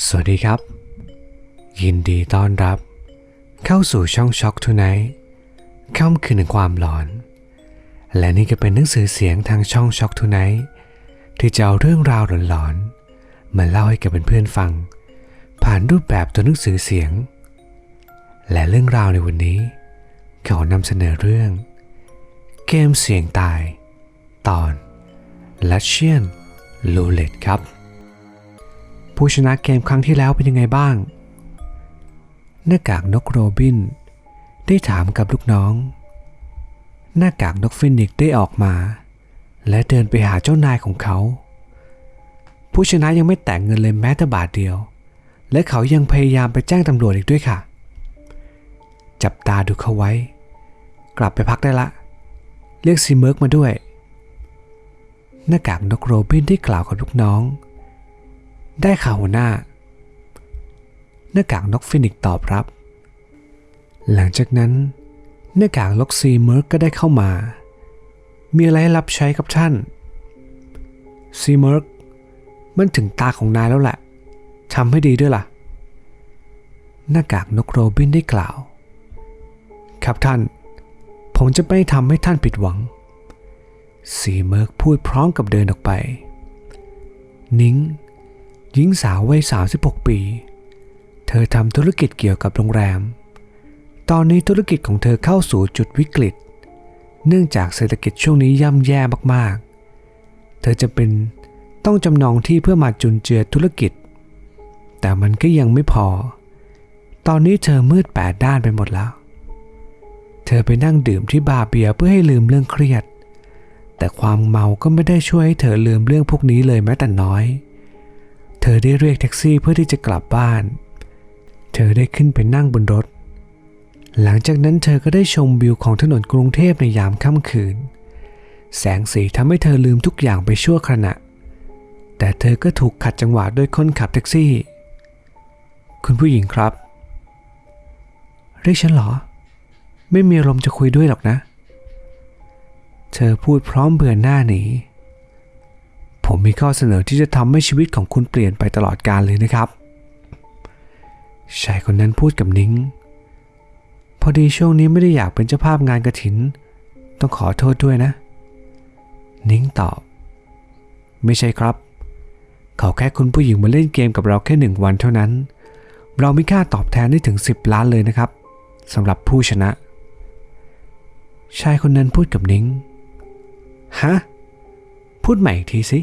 สวัสดีครับ ยินดีต้อนรับ เข้าสู่ช่องช็อกทูไนท์ค่ำคืนแห่งความหลอน และนี่ก็เป็นหนังสือเสียงทางช่องช็อกทูไนท์ที่จะเอาเรื่องราวหลอนๆมาเล่าให้กับเพื่อนๆฟัง ผ่านรูปแบบตัวหนังสือเสียง และเรื่องราวในวันนี้ขอนำเสนอเรื่อง เกมเสียงตาย ตอนลัชเชียนลูเลตครับ ผู้ชนะเกมครั้งที่แล้วเป็นยังไงบ้าง หน้ากากนกโรบิน ได้ถามกับลูกน้อง หน้ากากนกฟินิกซ์ได้ออกมา และเดินไปหาเจ้านายของเขา ผู้ชนะยังไม่แต่งเงินเลยแม้แต่บาทเดียว และเขายังพยายามไปแจ้งตำรวจอีกด้วยค่ะ จับตาดูเขาไว้ กลับไปพักได้ละ เรียกซีเมิร์กมาด้วย หน้ากากนกโรบินได้กล่าวกับลูกน้อง ได้ข่าวหัวหน้า หน้ากากนกฟินิกตอบรับ หลังจากนั้น หน้ากากล็อกซีเมิร์กก็ได้เข้ามา มีอะไรให้รับใช้กับท่าน ซีเมิร์กมันถึงตาของนายแล้วแหละทำให้ดีด้วยล่ะ หน้ากากนกโรบินได้กล่าว ครับท่าน ผมจะไม่ทำให้ท่านผิดหวัง ซีเมิร์กพูดพร้อมกับเดินออกไป นิ้ง หญิงสาววัย 36 ปี เธอทำธุรกิจเกี่ยวกับโรงแรม ตอนนี้ธุรกิจของเธอเข้าสู่จุดวิกฤต เนื่องจากเศรษฐกิจช่วงนี้ย่ำแย่มากๆ เธอจะเป็นต้องจำนองที่เพื่อมาจุนเจือธุรกิจ แต่มันก็ยังไม่พอ ตอนนี้เธอมืดแปดด้านไปหมดแล้ว เธอไปนั่งดื่มที่บาร์เบียร์เพื่อให้ลืมเรื่องเครียด แต่ความเมาก็ไม่ได้ช่วยให้เธอลืมเรื่องพวกนี้เลยแม้แต่น้อย เธอได้เรียกแท็กซี่เพื่อที่จะกลับบ้าน เธอได้ขึ้นไปนั่งบนรถ หลังจากนั้นเธอก็ได้ชมวิวของถนนกรุงเทพในยามค่ำคืน แสงสีทำให้เธอลืมทุกอย่างไปชั่วขณะ แต่เธอก็ถูกขัดจังหวะโดยคนขับแท็กซี่ คุณผู้หญิงครับ เรียกฉันเหรอ ไม่มีอารมณ์จะคุยด้วยหรอกนะ เธอพูดพร้อมเบือนหน้าหนี ผมมีข้อเสนอที่จะทำให้ชีวิตของคุณเปลี่ยนไปตลอดกาลเลยนะครับ ชายคนนั้นพูดกับนิ้ง พอดีช่วงนี้ไม่ได้อยากเป็นเจ้าภาพงานกระถิน ต้องขอโทษด้วยนะ นิ้งตอบ ไม่ใช่ครับ เขาแค่คุณผู้หญิงมาเล่นเกมกับเราแค่หนึ่งวันเท่านั้น เรามีค่าตอบแทนได้ถึง 10 ล้านเลยนะครับสำหรับผู้ชนะ ชายคนนั้นพูดกับนิ้ง ฮะ พูดใหม่อีกทีสิ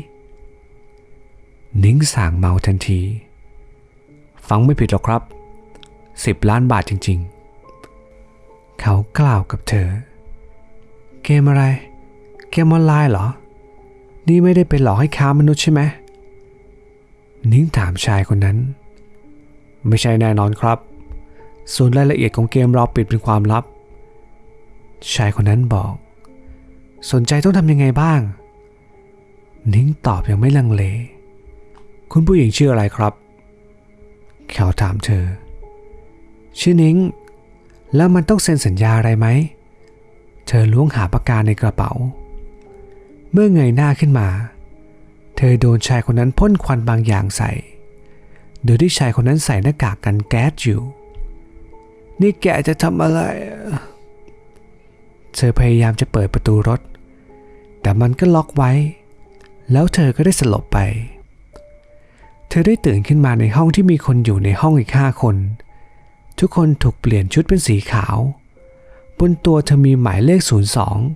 นิ้งสางเมาทันที ฟังไม่ผิดหรอกครับสิบล้านบาทจริง ๆ เขากล่าวกับเธอ เกมอะไร เกมออนไลน์เหรอ นี่ไม่ได้ไปหลอกให้ค้ามนุษย์ใช่ไหม นิ้งถามชายคนนั้น ไม่ใช่แน่นอนครับ ส่วนรายละเอียดของเกมเราปิดเป็นความลับ ชายคนนั้นบอก สนใจต้องทำยังไงบ้าง นิ้งตอบยังไม่ลังเล คุณผู้หญิงชื่ออะไรครับ เขาถามเธอ ชื่อนิ้ง แล้วมันต้องเซ็นสัญญาอะไรไหม เธอล้วงหาปากกาในกระเป๋า เมื่อเงยหน้าขึ้นมา เธอโดนชายคนนั้นพ่นควันบางอย่างใส่ โดยที่ชายคนนั้นใส่หน้ากากกันแก๊สอยู่ นี่แกจะทำอะไร เธอพยายามจะเปิดประตูรถ แต่มันก็ล็อกไว้ แล้วเธอก็ได้สลบไป เธอได้ตื่นขึ้นมาในห้องที่มีคนอยู่ในห้องอีกห้าคน ทุกคนถูกเปลี่ยนชุดเป็นสีขาว บนตัวเธอมีหมายเลข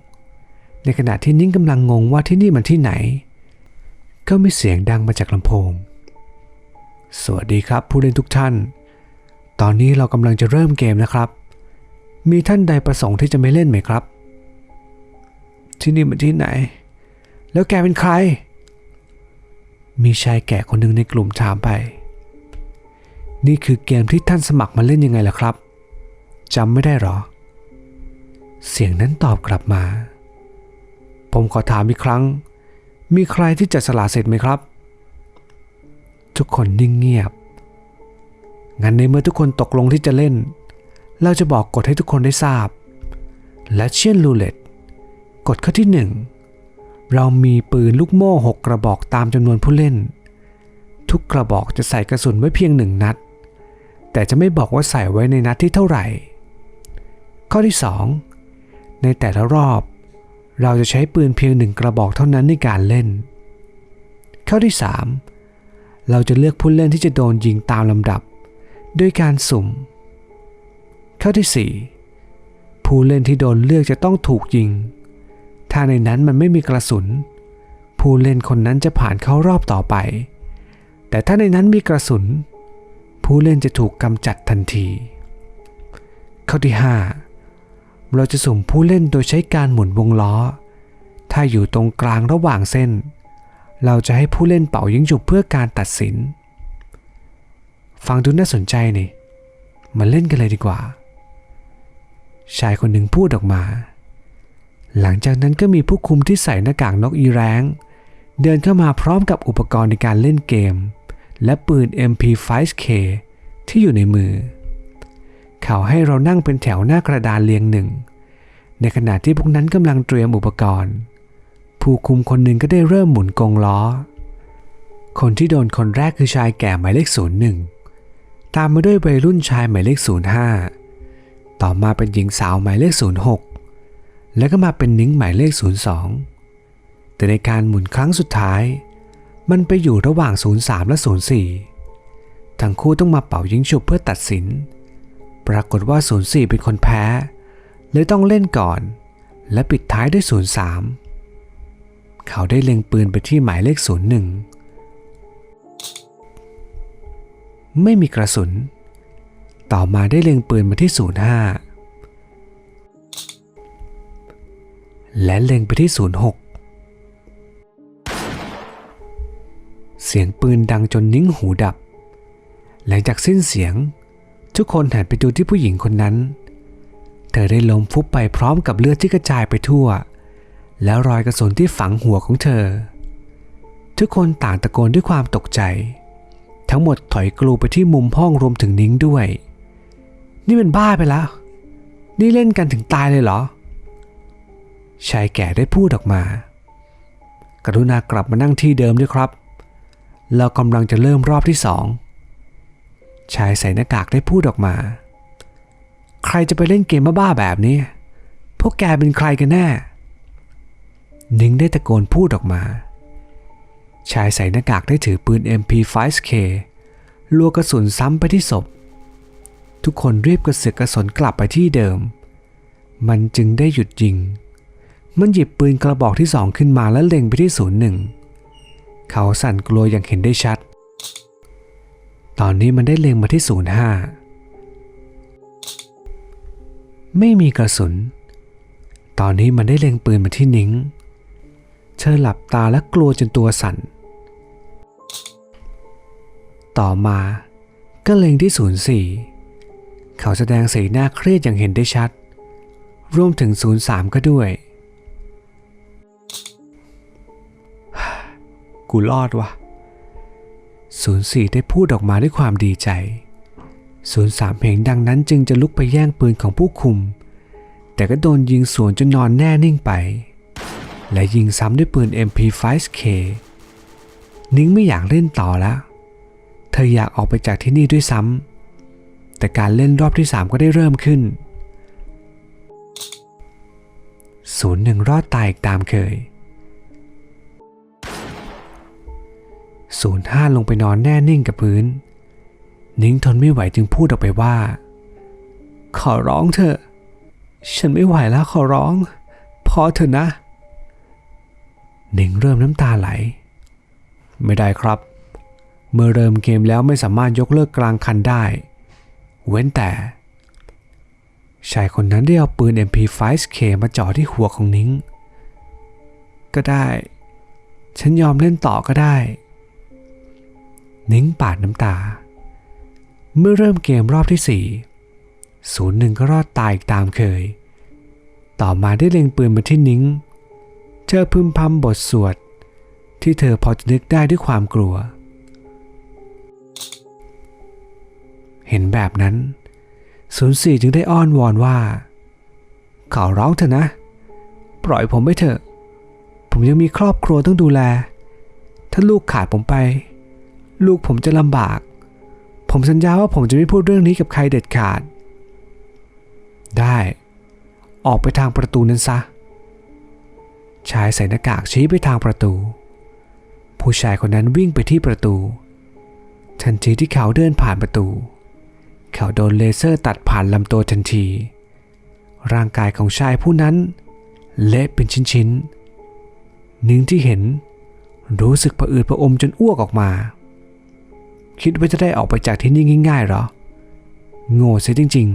02 ในขณะที่นิ่งกำลังงงว่าที่นี่มันที่ไหน ก็มีเสียงดังมาจากลำโพง สวัสดีครับผู้เล่นทุกท่าน ตอนนี้เรากำลังจะเริ่มเกมนะครับ มีท่านใดประสงค์ที่จะไม่เล่นไหมครับที่นี่มันที่ไหน แล้วแกเป็นใคร มีชายแก่คนหนึ่งในกลุ่มถามไป นี่คือเกมที่ท่านสมัครมาเล่นยังไงล่ะครับจำไม่ได้หรอ เสียงนั้นตอบกลับมา ผมขอถามอีกครั้ง มีใครที่จะสละเสร็จไหมครับ ทุกคนนิ่งเงียบ งั้นในเมื่อทุกคนตกลงที่จะเล่น เราจะบอกกฎให้ทุกคนได้ทราบ และเช่นรูเล็ตกฎข้อที่หนึ่ง เรามีปืนลูกโม่หกกระบอกตามจำนวนผู้เล่น ทุกกระบอกจะใส่กระสุนไว้เพียงหนึ่งนัด แต่จะไม่บอกว่าใส่ไว้ในนัดที่เท่าไหร่ ข้อที่ 2 ในแต่ละรอบ เราจะใช้ปืนเพียงหนึ่งกระบอกเท่านั้นในการเล่น ข้อที่ 3 เราจะเลือกผู้เล่นที่จะโดนยิงตามลำดับ ด้วยการสุ่ม ข้อที่ 4 ผู้เล่นที่โดนเลือกจะต้องถูกยิง ถ้าในนั้นมันไม่มีกระสุน ผู้เล่นคนนั้นจะผ่านเข้ารอบต่อไป แต่ถ้าในนั้นมีกระสุน ผู้เล่นจะถูกกำจัดทันที ข้อที่ 5 เราจะสุ่มผู้เล่นโดยใช้การหมุนวงล้อ ถ้าอยู่ตรงกลางระหว่างเส้น เราจะให้ผู้เล่นเป่ายิงฉุบเพื่อการตัดสิน ฟังดูน่าสนใจนี่มาเล่นกันเลยดีกว่า ชายคนหนึ่งพูดออกมา หลังจากนั้นก็มีผู้คุมที่ใส่หน้ากากนกอีแรงเดินเข้ามาพร้อมกับอุปกรณ์ในการเล่นเกม และปืน MP5K ที่อยู่ในมือ เขาให้เรานั่งเป็นแถวหน้ากระดานเรียงหนึ่ง ในขณะที่พวกนั้นกำลังเตรียมอุปกรณ์ ผู้คุมคนหนึ่งก็ได้เริ่มหมุนกงล้อ คนที่โดนคนแรกคือชายแก่หมายเลขศูนย์หนึ่งตามมาด้วยวัยรุ่นชายหมายเลขศูนย์ห้าต่อมาเป็นหญิงสาวหมายเลขศูนย์หก แล้วก็มาเป็นนิ้งหมายเลขศูนย์สองแต่ในการหมุนครั้งสุดท้าย มันไปอยู่ระหว่าง 03 และ 04 ทั้งคู่ต้องมาเป่ายิงฉุบเพื่อตัดสิน ปรากฏว่า 04 เป็นคนแพ้ เลยต้องเล่นก่อน และปิดท้ายด้วย 03 เขาได้เล็งปืนไปที่หมายเลข 01 ไม่มีกระสุน ต่อมาได้เล็งปืนมาที่ 05 และเล็งไปที่ 06 เสียงปืนดังจนนิ้งหูดับ หลังจากสิ้นเสียง ทุกคนหันไปดูที่ผู้หญิงคนนั้น เธอได้ล้มฟุบไปพร้อมกับเลือดที่กระจายไปทั่ว แล้วรอยกระสุนที่ฝังหัวของเธอ ทุกคนต่างตะโกนด้วยความตกใจ ทั้งหมดถอยกลูไปที่มุมห้องรวมถึงนิ้งด้วย นี่เป็นบ้าไปแล้ว นี่เล่นกันถึงตายเลยเหรอ ชายแก่ได้พูดออกมา กรุณากลับมานั่งที่เดิมด้วยครับ เรากำลังจะเริ่มรอบที่สอง ชายใส่หน้ากากได้พูดออกมา ใครจะไปเล่นเกมบ้าๆแบบนี้ พวกแกเป็นใครกันแน่ นิ้งได้ตะโกนพูดออกมา ชายใส่หน้ากากได้ถือปืน MP5K ลัวกระสุนซ้ำไปที่ศพ ทุกคนรีบกระเสือกกระสนกลับไปที่เดิม มันจึงได้หยุดยิง มันหยิบปืนกระบอกที่สองขึ้นมาและเล็งไปที่ศูนย์หนึ่งเขาสั่นกลัวอย่างเห็นได้ชัด ตอนนี้มันได้เล็งมาที่ศูนย์ห้าไม่มีกระสุน ตอนนี้มันได้เล็งปืนมาที่นิ้ง เธอหลับตาและกลัวจนตัวสั่น ต่อมาก็เล็งที่ศูนย์สี่เขาแสดงสีหน้าเครียดอย่างเห็นได้ชัด รวมถึงศูนย์สามก็ด้วย กูรอดวะศูนย์สี่ได้พูดออกมาด้วยความดีใจศูนย์สามเพลงดังนั้นจึงจะลุกไปแย่งปืนของผู้คุม แต่ก็โดนยิงสวนจนนอนแน่นิ่งไป และยิงซ้ำด้วยปืน MP5K นิ้งไม่อยากเล่นต่อแล้ว เธออยากออกไปจากที่นี่ด้วยซ้ำ แต่การเล่นรอบที่ 3 ก็ได้เริ่มขึ้นศูนย์หนึ่งรอดตายอีกตามเคย ศูนย์ห้าลงไปนอนแน่นิ่งกับพื้น นิ้งทนไม่ไหวจึงพูดออกไปว่า ขอร้องเถอะ ฉันไม่ไหวแล้วขอร้อง พอเถอะนะ นิ้งเริ่มน้ำตาไหล ไม่ได้ครับ เมื่อเริ่มเกมแล้วไม่สามารถยกเลิกกลางคันได้ เว้นแต่ชายคนนั้นได้เอาปืน MP5K มาจ่อที่หัวของนิ้ง ก็ได้ ฉันยอมเล่นต่อก็ได้ นิ้งปาดน้ำตา เมื่อเริ่มเกมรอบที่4ศูนย์หนึ่งก็รอดตายอีกตามเคย ต่อมาได้เล็งปืนมาที่นิ้ง เธอพึมพำบทสวด ที่เธอพอจะนึกได้ด้วยความกลัว เห็นแบบนั้นศูนย์สี่จึงได้อ้อนวอนว่าขอร้องเถอะนะ ปล่อยผมไปเถอะ ผมยังมีครอบครัวต้องดูแล ถ้าลูกขาดผมไป ลูกผมจะลำบาก ผมสัญญาว่าผมจะไม่พูดเรื่องนี้กับใครเด็ดขาด ได้ ออกไปทางประตูนั้นซะ ชายใส่หน้ากากชี้ไปทางประตู ผู้ชายคนนั้นวิ่งไปที่ประตู ทันทีที่เขาเดินผ่านประตู เขาโดนเลเซอร์ตัดผ่านลำตัวทันที ร่างกายของชายผู้นั้น เละเป็นชิ้นๆนิ้งที่เห็นรู้สึกผะอืดผะอมจนอ้วกออกมา คิดว่าจะได้ออกไปจากที่นี่ง่ายๆหรอ โง่เสียจริง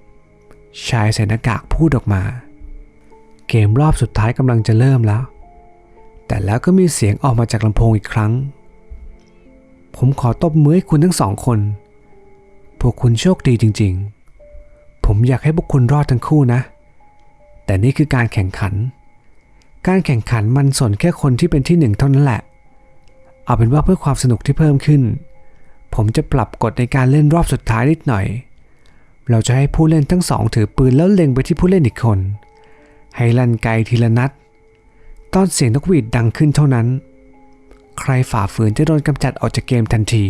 ๆ ชายใส่หน้ากากพูดออกมา เกมรอบสุดท้ายกำลังจะเริ่มแล้ว แต่แล้วก็มีเสียงออกมาจากลำโพงอีกครั้ง ผมขอตบมือให้คุณทั้งสองคน พวกคุณโชคดีจริง ๆ ผมอยากให้พวกคุณรอดทั้งคู่นะ แต่นี่คือการแข่งขัน การแข่งขันมันสนแค่คนที่เป็นที่หนึ่งเท่านั้นแหละเอาเป็นว่าเพื่อความสนุกที่เพิ่มขึ้น ผมจะปรับกฎในการเล่นรอบสุดท้ายนิดหน่อย เราจะให้ผู้เล่นทั้งสองถือปืนแล้วเล็งไปที่ผู้เล่นอีกคน ให้ลั่นไกทีละนัด ตอนเสียงนกหวีดดังขึ้นเท่านั้น ใครฝ่าฝืนจะโดนกำจัดออกจากเกมทันที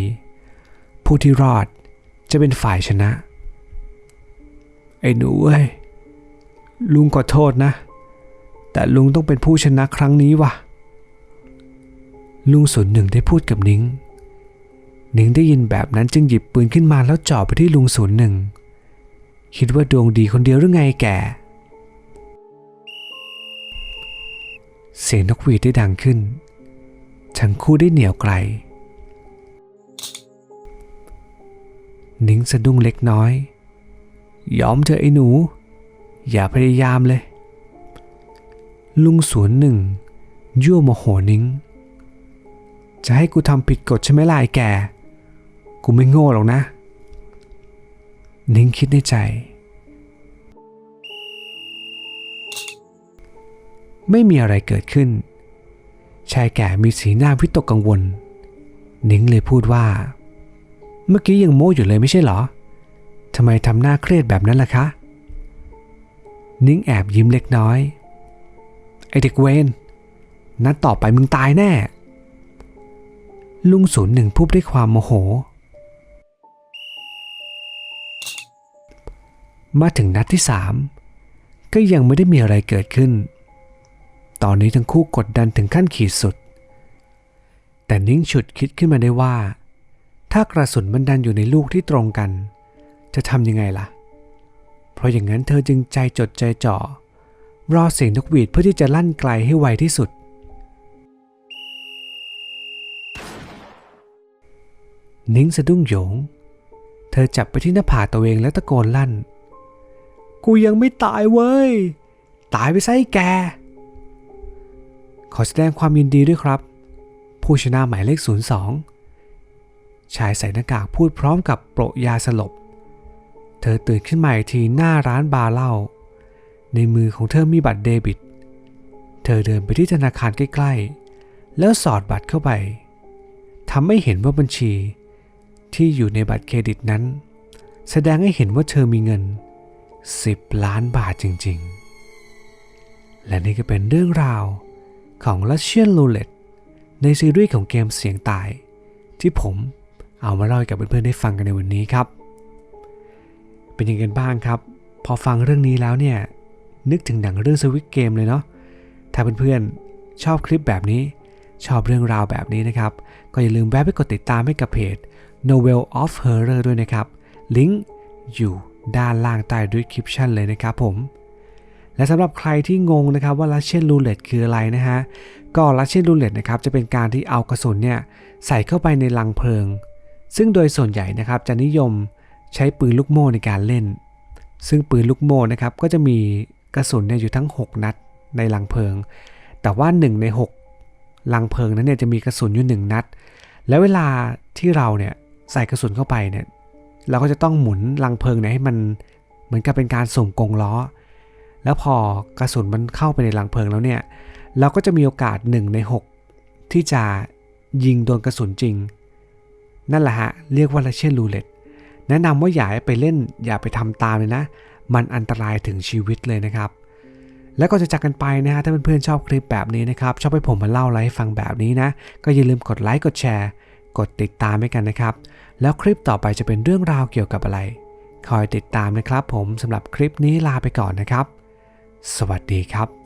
ผู้ที่รอดจะเป็นฝ่ายชนะ ไอ้หนูเอ้ย ลุงขอโทษนะ แต่ลุงต้องเป็นผู้ชนะครั้งนี้ว่ะลุงศูนหนึ่งได้พูดกับนิ้ง นิงได้ยินแบบนั้นจึงหยิบปืนขึ้นมาแล้วจ่อไปที่ลุงศูนย์หนึ่งคิดว่าดวงดีคนเดียวหรือไงแก เสียงนกหวีดได้ดังขึ้น ทั้งคู่ได้เหนียวไกลนิงสะดุ้งเล็กน้อย ยอมเถอะไอ้หนู อย่าพยายามเลย ลุงสวนหนึ่ง ยั่วโมโหนิง จะให้กูทำผิดกฎใช่ไหมล่ะไอ้แก กูไม่โง่หรอกนะ นิ้งคิดในใจ ไม่มีอะไรเกิดขึ้น ชายแก่มีสีหน้าวิตกกังวล นิ้งเลยพูดว่า เมื่อกี้ยังโม้อยู่เลยไม่ใช่เหรอทำไมทำหน้าเครียดแบบนั้นล่ะคะ นิ้งแอบยิ้มเล็กน้อย ไอเด็กเวนนัดต่อไปมึงตายแน่ ลุงศูนย์หนึ่งพูดด้วยความโมโห มาถึงนัดที่สามก็ยังไม่ได้มีอะไรเกิดขึ้น ตอนนี้ทั้งคู่กดดันถึงขั้นขีดสุด แต่นิ้งฉุดคิดขึ้นมาได้ว่า ถ้ากระสุนมันดันอยู่ในลูกที่ตรงกัน จะทำยังไงล่ะ เพราะอย่างนั้นเธอจึงใจจดใจจ่อ รอเสียงนกหวีดเพื่อที่จะลั่นไกลให้ไวที่สุดนิ้งสะดุ้งโหยง เธอจับไปที่หน้าผาตัวเองแล้วตะโกนลั่น กูยังไม่ตายเว้ย ตายไปซะไอ้แก ขอแสดงความยินดีด้วยครับ ผู้ชนะหมายเลข 02 ชายใส่หน้ากากพูดพร้อมกับโปรยาสลบ เธอตื่นขึ้นมาอีกทีหน้าร้านบาร์เหล้า ในมือของเธอมีบัตรเดบิต เธอเดินไปที่ธนาคารใกล้ ๆ แล้วสอดบัตรเข้าไปทำให้เห็นว่าบัญชีที่อยู่ในบัตรเครดิตนั้น แสดงให้เห็นว่าเธอมีเงิน 10 ล้านบาทจริง ๆ และนี่ก็เป็นเรื่องราวของ Russian Roulette ในซีรีส์ของเกมเสียงตาย ที่ผมเอามาเล่าให้กับเพื่อนๆได้ฟังกันในวันนี้ครับ เป็นยังไงกันบ้างครับ พอฟังเรื่องนี้แล้วเนี่ย นึกถึงหนังเรื่องสวิตเกมเลยเนาะถ้าเพื่อนๆชอบคลิปแบบนี้ชอบเรื่องราวแบบนี้นะครับ ก็อย่าลืมแวะไปกดติดตามให้กับเพจ Novel of Horror ด้วยนะครับ ลิงก์อยู่ ด้านล่างใต้ description เลยนะครับผม และสำหรับใครที่งงนะครับว่า Russian Roulette คืออะไรนะฮะ ก็ Russian Roulette นะครับจะเป็นการที่เอากระสุนเนี่ยใส่เข้าไปในลังเพลิง ซึ่งโดยส่วนใหญ่นะครับจะนิยมใช้ปืนลูกโม่ในการเล่น ซึ่งปืนลูกโม่นะครับก็จะมีกระสุนเนี่ยอยู่ทั้ง 6 นัดในลังเพลิง แต่ว่า 1 ใน 6 ลังเพลิงนั้นเนี่ยจะมีกระสุนอยู่ 1 นัด แล้วเวลาที่เราเนี่ยใส่กระสุนเข้าไปเนี่ย เราก็จะต้องหมุนลังเพลิงเนี่ยให้มันเหมือนกับเป็นการส่งกงล้อ แล้วพอกระสุนมันเข้าไปในลังเพลิงแล้วเนี่ย เราก็จะมีโอกาส 1 ใน 6 ที่จะยิงโดนกระสุนจริง นั่นแหละฮะ เรียกว่า Russian Roulette แนะนำว่าอย่าไปเล่นอย่าไปทำตามเลยนะ มันอันตรายถึงชีวิตเลยนะครับ แล้วก็จะจากกันไปนะฮะ ถ้าเพื่อนๆชอบคลิปแบบนี้นะครับ ชอบให้ผมมาเล่าอะไรให้ฟังแบบนี้นะ ก็อย่าลืมกดไลค์กดแชร์ กดติดตามให้กันนะครับ แล้วคลิปต่อไปจะเป็นเรื่องราวเกี่ยวกับอะไร คอยติดตามนะครับผมสำหรับคลิปนี้ลาไปก่อนนะครับ สวัสดีครับ